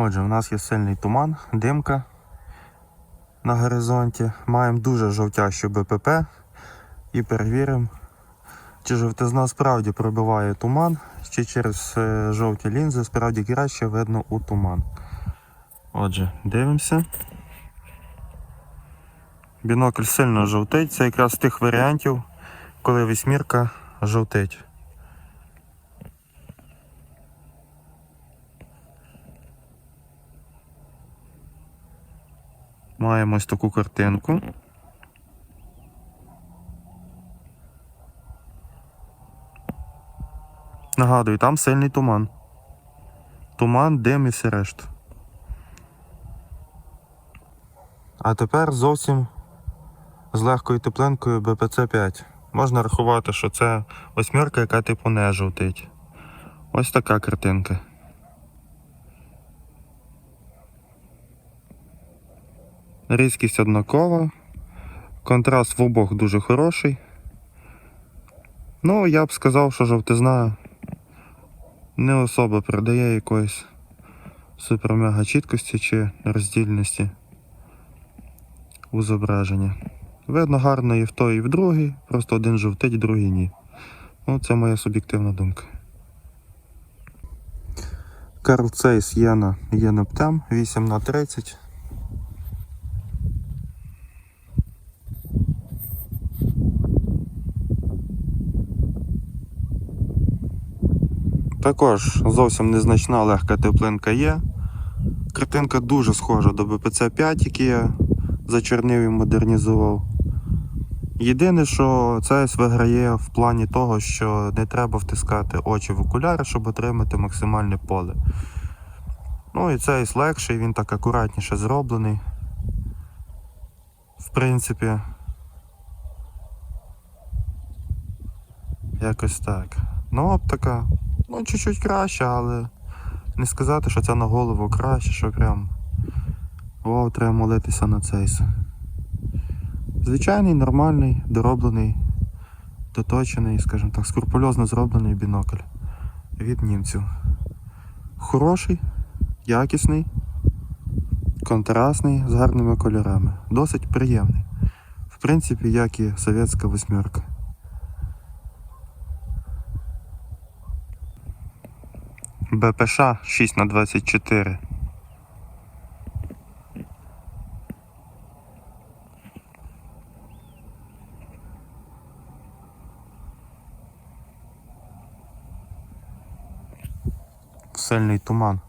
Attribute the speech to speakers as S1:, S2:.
S1: Отже, у нас є сильний туман, димка на горизонті. Маємо дуже жовтящу БПП і перевіримо, чи жовтизна справді пробиває туман, чи через е, жовті лінзи справді краще видно у туман. Отже, дивимося. Бінокль сильно жовтить. Це якраз з тих варіантів, коли вісьмірка жовтить. Маємо ось таку картинку. Нагадую, там сильний туман. Туман, дим і все решта. А тепер зовсім з легкою теплинкою БПЦ-5. Можна рахувати, що це восьмірка, яка типу не жовтить. Ось така картинка. Різкість однакова. Контраст в обох дуже хороший. Ну, я б сказав, що жовтизна не особо передає якоїсь супермега чіткості чи роздільності у зображенні. Видно гарно і в той, і в другий, просто один жовтить, другий ні. Ну, це моя суб'єктивна думка. Карл Цейс Єна Єнептем 8 Також зовсім незначна легка теплинка є. Картинка дуже схожа до БПЦ-5, який я зачорнив і модернізував. Єдине, що CS виграє в плані того, що не треба втискати очі в окуляри, щоб отримати максимальне поле. Ну і цей легший, він так акуратніше зроблений. В принципі, якось так. Ну, оптика, ну, чуть-чуть краще, але не сказати, що це на голову краще, що прям. Вау, треба молитися на цейс. Звичайний, нормальний, дороблений, доточений, скажімо так, скрупульозно зроблений бінокль від німців. Хороший, якісний, контрастний, з гарними кольорами. Досить приємний. В принципі, як і совєтська восьмерка. БПШ 6 на 24 Сильний туман.